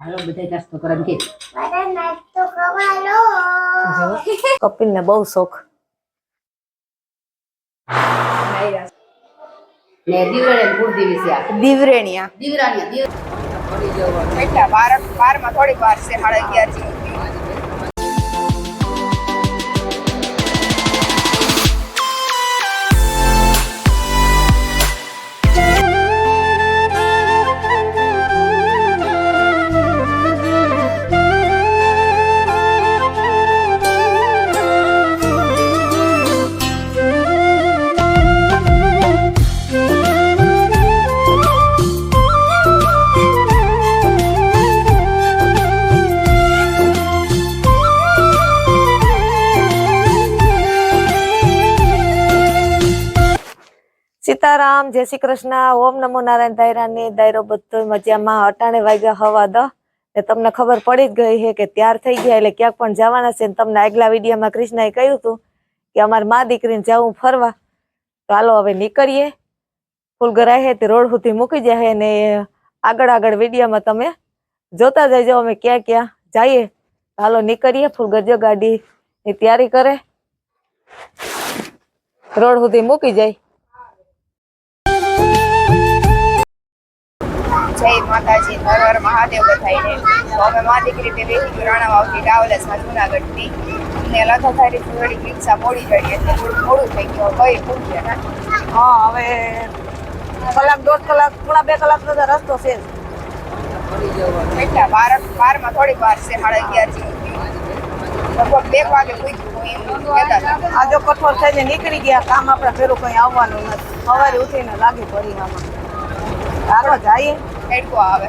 હાલો બધા નાસ્તો કરે કે? કપિલ ને બહુ શોખ. દીવરેણિયા. દીવરાણી દીવ બાર બારમાં થોડીક વાર છે સાડા અગિયાર જેવું સીતારામ જય શ્રી કૃષ્ણ, ઓમ નમો નારાયણ દાયરાની દાયરો બધો મજામાં, અટાણે વાગ્યા હવા દ ને તમને ખબર પડી જ ગઈ છે કે તૈયાર થઈ ગયા એટલે ક્યાંક પણ જવાના છે ને તમને આગલા વિડીયોમાં કૃષ્ણએ કહ્યું હતું કે અમારી મા દીકરીને જવું ફરવા. તો હાલો હવે નીકળીએ. ફૂલગરા છે તે રોડ સુધી મૂકી જાય ને આગળ આગળ વિડીયોમાં તમે જોતા જજો અમે ક્યાં ક્યાં જઈએ. હાલો નીકળીએ ફૂલગરજો ગાડી ની તૈયારી કરે. રોડ સુધી મૂકી જાય. જય માતાજી હર હર મહાદેવ બધાઈને અમે મા દીકરી તે આવતી રાણા વાવથી ટ્રાવેલર્સમાં જુનાગઢથી. અમને લથા થારી થોડી રિક્ષા મોડી ચડી એટલે થોડું મોડું થઈ ગયું કઈ પૂછ્યા ના? હા હવે કલાક દોઢ કલાક પૂણા બે કલાક તો રસ્તો છે જ. એટલા બાર બારમાં થોડીક વાર છે સાડા અગિયાર જેવું લગભગ બે વાગે પૂછ્યું આ જો કઠોર થઈને નીકળી ગયા કામ આપણે ફેરું કંઈ આવવાનું નથી. સવારે ઉઠીને લાગી પડી આમાં. હાલો જઈએ. તડકો આવે.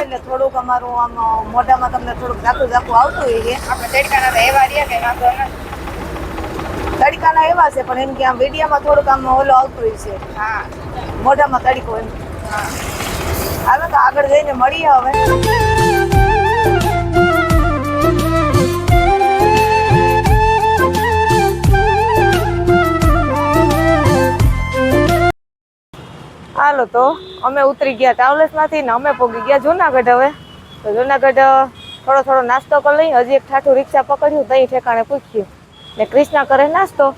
એટલે થોડુંક અમારું આમ મોઢામાં તમને થોડુંક ઝાકું ઝાકું આવતું હોય છે આપણે તડકાના તો એવા રહ્યા કે ના તો ના. તડકાના એવા છે પણ એમ કે આમ વિડીયામાં થોડુંક આમ ઓલો આવતું હોય છે. હા. મોઢામાં તડકો એમ. હા. હવે તો આગળ જઈને મળીએ હવે. તો અમે ઉતરી ગયા ટ્રાવેલ્સમાંથી ને અમે પહોંચી ગયા જુનાગઢ હવે. તો જુનાગઢ થોડો થોડો નાસ્તો કરી લઈ. હજી એક ઠાઠું રિક્ષા પકડ્યું, તઈ ઠેકાણે પૂછ્યું. ને ક્રિષ્ના કરે નાસ્તો.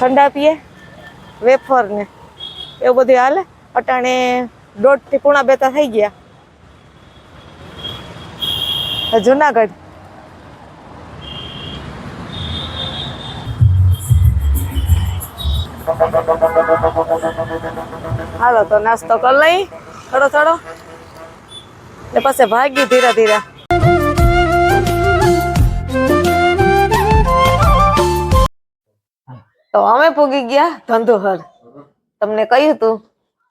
ઠંડા પીએ, વેફર ને. એવું બધું હાલે. અટાણે દોઢથી પૂણા બેતા થઈ ગયા. જુનાગઢ. હાલો, તો નાસ્તો કરી લઈ. થોડો થોડો. ને પછી ભાગ્યું ધીરે ધીરે. તો અમે પૂગી ગયા ધંધોહર તમને કહ્યું હતું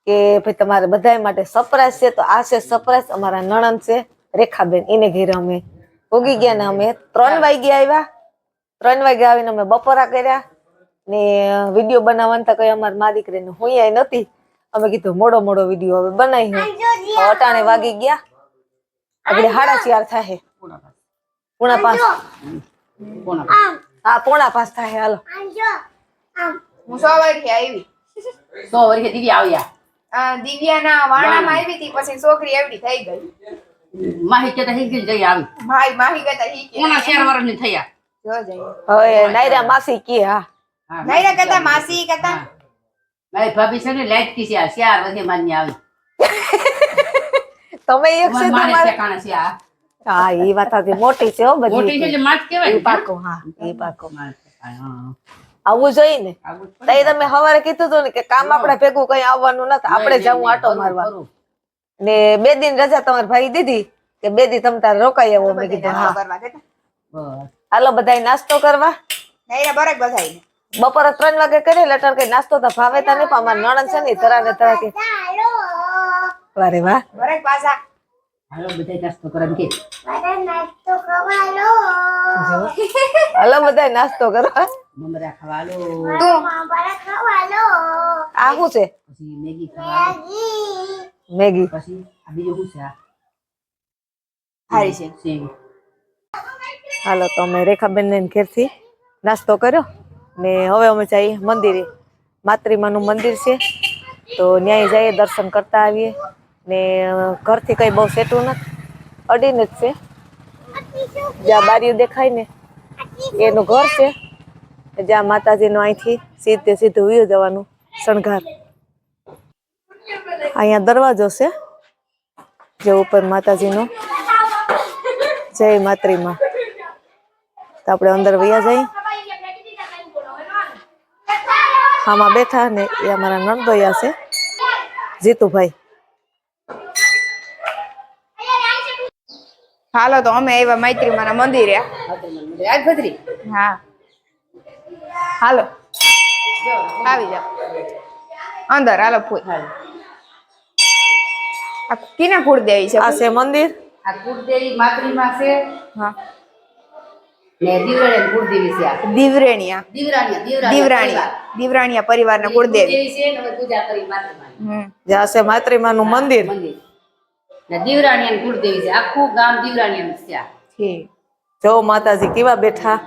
કે ભાઈ, તમારે બધા માટે સરપ્રાઈઝ છે, તો આ છે સરપ્રાઈઝ અમારા નણંદ છે, રેખાબેન, એને ઘેરે અમે પૂગી ગયા ને અમે ત્રણ વાગ્યા આવ્યા. ત્રણ વાગ્યા આવીને અમે બપોરા કર્યા. ને વીડિયો બનાવવાનું તો કઈ અમારી મા દીકરીને હું નથી અમે કીધું મોડો મોડો વીડિયો હવે બનાવી અટાણે વાગી ગયા. આગળ સાડા ચાર થાય પોણા પાસ હા પોણા પાસ થાય હાલો. હું સો વર્ષે આવી. સો વર્ષે દીદી આવ્યા. ના દિવ્યાના વાણામાં આવી હતી પછી છોકરી એવડી થઈ ગઈ. માહી કે તહી કે જઈ આવી. માહી માહી કહેતા હી કે કોના શેર વર્ષની થયા હવે નાયરા માસી કે હા. હા, નૈરા કહેતા માસી કહેતા. મારી ભાભી છે ને લાઈટ કી છે આ શેર વર્ષે માન્ય આવી. તમે એક છે તમારે ઠેકાણે છે આ. હા એ વાત સાચી મોટી છે હો મોટી છે બધી માત કહેવાય પાકો હા એ પાકો. આવું જોઈએ ને. જ. તઈ તમે હવારે કીધું હતું ને કે કામ આપણે ભેગું કઈ આવવાનું નથી આપણે નહીં, નહીં, જવું આટો મારવા. ને બે દિન રજા તમારા ભાઈ દીધી કે બે દી તમે તારે રોકાઈ આવો મેં કીધું હા. હાલો બધાય નાસ્તો કરવા. નહીં બરાબર બધાઈને બપોરે ત્રણ વાગે કરી લટર કે નાસ્તો તો ભાવે તા નહીં પણ અમારા નણંદ છે ને તરા ને તરા કે વારે વાહ. બરક પાછા. હાલો બધા નાસ્તો કરે ને કે. હાલો બધા નાસ્તો કરવા મમરા ખાવા હાલો. આ શું છે? પછી મેગી પછી આ બીજું શું છે? આ? હારી છે. હાલો તો અમે રેખાબેન ને ઘેરથી નાસ્તો કર્યો. ને હવે અમે જઈએ મંદિરે. માતૃમાનું મંદિર છે. તો ન્યાય જઈએ, દર્શન કરતા આવીએ. ને ઘરથી કંઈ બહુ સેટું નથી. અડીને જ છે. જ્યાં બારીઓ દેખાય ને, એનું ઘર છે. જ્યાં માતાજીનું અહીંથી સીધે સીધું ઉયું જવાનું શણગાર. અહીંયા દરવાજો છે, જે ઉપર માતાજીનો. જય માત્રીમાં તો આપણે અંદર વયા જઈએ. આમાં બેઠા ને એ અમારા નણદોયા છે જીતુભાઈ. હાલો તો અમે આવ્યા મૈત્રીમાના મંદિરે. આજ ભદ્રી હા. હાલો. આવી જાઓ. અંદર હાલો ફૂલ. આ કિના કુળદેવી છે? આ છે મંદિર. આ કુળદેવી માતૃમાં છે. હા. દીવરેણિયા. દીવરાણીયા દીવરાણીયા પરિવારના કુળદેવી. કુળદેવી છે ને મંદિર. મંદિર. ને કુળદેવી છે. આખું ગામ દીવરાણીયા છે જો માતાજી કેવા બેઠા?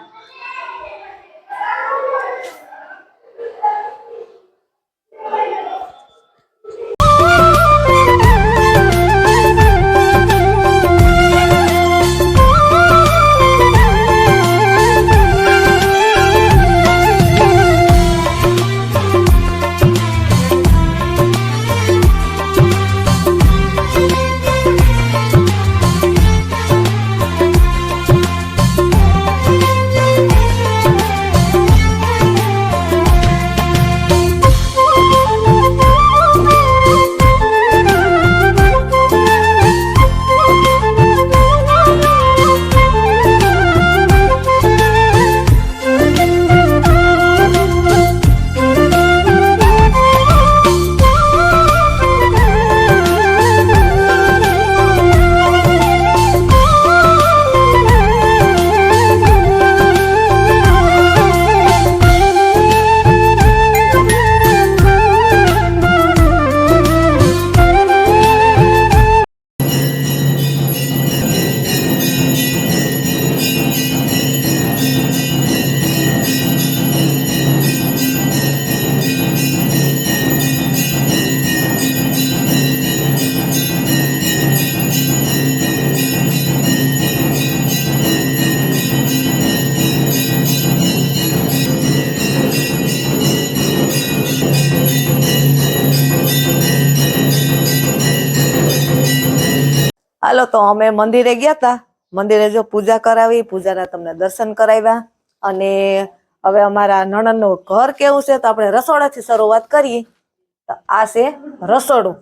હાલો તો અમે મંદિરે ગયા હતા મંદિરે જો પૂજા કરાવી, પૂજાના તમને દર્શન કરાવ્યા. અને હવે અમારા નણંદનું ઘર કેવું છે તો આપણે રસોડાથી શરૂઆત કરીએ. તો આ છે રસોડું.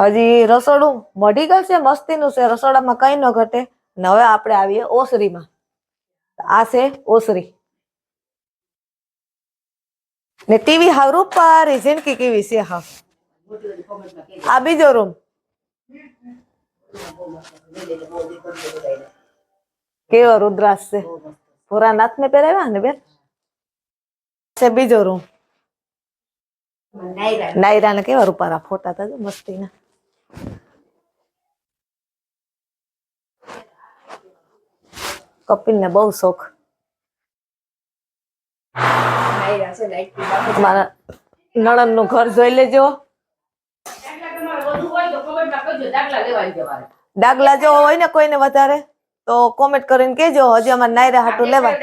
હજી રસોડું મઢી ગયું છે, મસ્તીનું છે, રસોડામાં કઈ ન ઘટે. ને હવે આપણે આવીએ ઓસરીમાં. આ છે ઓસરી. ને ટીવી હાવ રૂપારી જિંદગી કેવી છે? હાવ આ બીજો રૂમ કેવો રુદ્રાસ છે? ભોરાનાથ ને પહેરાવ્યા ને બેન? છે બીજો રૂમ નાયરા ને કેવા રૂપારા ફોટા હતા મસ્તી ના કપિલ ને બહુ શોખ. મારા નણંદનું ઘર જોઈ લેજો. ડાગલા જો હોય ને કોઈને વધારે તો કોમેન્ટ કરીને કેજો હજી અમારે નાયરા હાટું લેવા.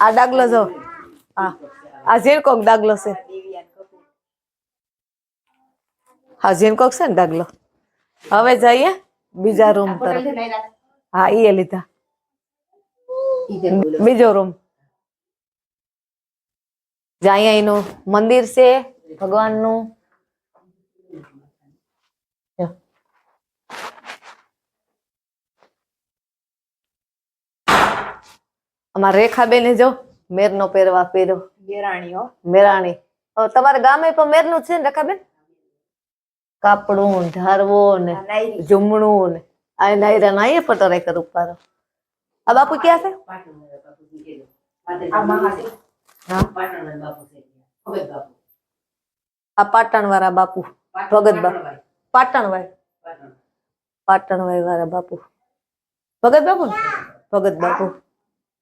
આ ડાગલો જો. આ આ ઝીણકોક ડાગલો છે. હા ઝીણકોક છે ને ડાગલો. હવે જઈએ બીજા રૂમ પર તરફ? હા એ લીધા. બીજો રૂમ. જ્યાં અહીંયા એનું મંદિર છે ભગવાનનું. જો. અમારા રેખાબેને જો મેરનો પહેરવા પહેરો દેરાણીઓ મેરાણી. તમારે ગામે પણ મેરનું છે ને રેખાબેન? કાપડું ઢારવો ને જમણું ને આ નાયરા નાયે ફટો રાખ્યો રૂપારો આ બાપુ ક્યાં છે પાટણવાળા બાપુજી કહેજો. આ મહાદેવ હા પાટણવાળા બાપુ છે ભગત બાપુ આ પાટણ વાળા બાપુ ભગત બા પાટણવાળા. પાટણવાય પાટણવાય વાળા બાપુ ભગત બાપુ ને? ભગત બાપુ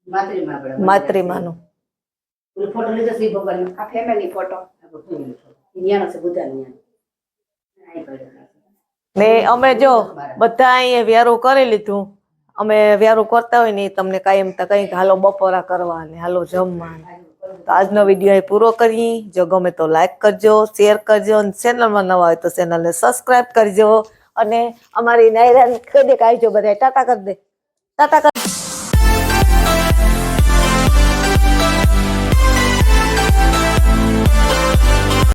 માતરીમાં આપણે માતૃમાનું પેલો ફોટો લીધો શ્રી ભગવાનનો આ ફેમિલી ફોટો આપણો family photo. ઈ ન્યાનો છે બુદ્ધા ન્યાનો અહીં પડ્યો. ને અમે જો બધા અહીંયા વ્યારું કરી લીધું અમે વ્યારું કરતા હોય ને તમને તમને એમ તો કંઈક, હાલો, બપોરા કરવા ને હાલો જમવા તો આજનો વીડિયો અહીં પૂરો કરી જો ગમે તો લાઈક કરજો શેર કરજો અને ચેનલમાં નવા હોય તો ચેનલને સબસ્ક્રાઇબ કરજો. અને અમારી નાયરાન કહી દે આવજો બધા ટાટા કરી દે. ટાટા